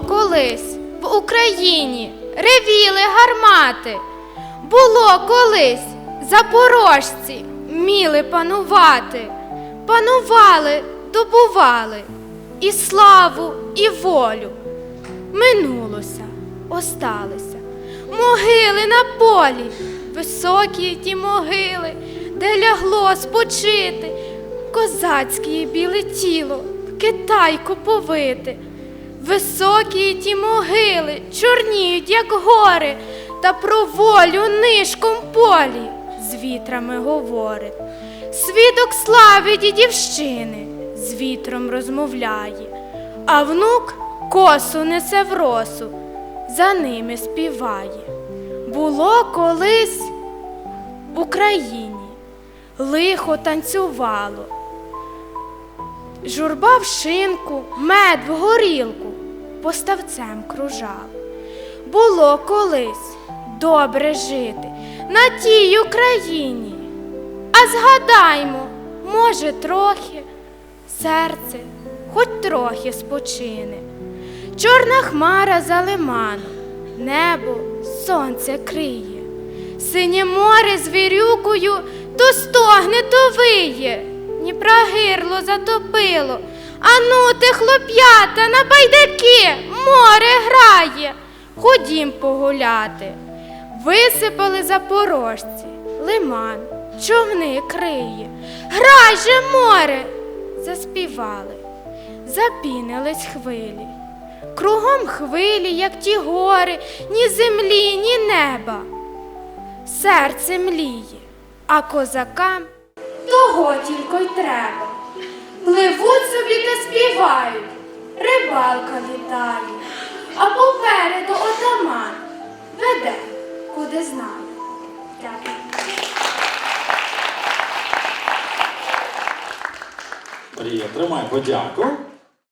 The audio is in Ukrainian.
Колись в Україні ревіли гармати. Було колись запорожці міли панувати. Панували, добували і славу, і волю. Минулося, осталися могили на полі, високі ті могили, де лягло спочити, козацьке біле тіло, китайку повити. Високі ті могили чорніють, як гори, та про волю нишком полі з вітрами говорить. Свідок слави дідівщини з вітром розмовляє, а внук косу несе в росу, за ними співає. Було колись в Україні лихо танцювало. Журба в шинку, мед в горілку поставцем кружав. Було колись добре жити на тій Україні. А згадаймо, може, трохи серце хоч трохи спочине. Чорна хмара за лиманом, небо сонце криє, синє море з вірюкою то стогне, то виє, Дніпра гирло затопило. Ану ти, хлоп'ята, на байдаки море грає. Ходім погуляти. Висипали запорожці, лиман, човни криє. Грай же море! Заспівали, запінились хвилі. Кругом хвилі, як ті гори, ні землі, ні неба. Серце мліє, а козакам того тільки й треба. Пливуть собі співають, рибалка літає, а попереду отаман веде, куди знає. Дякую. Марія, тримай подяку.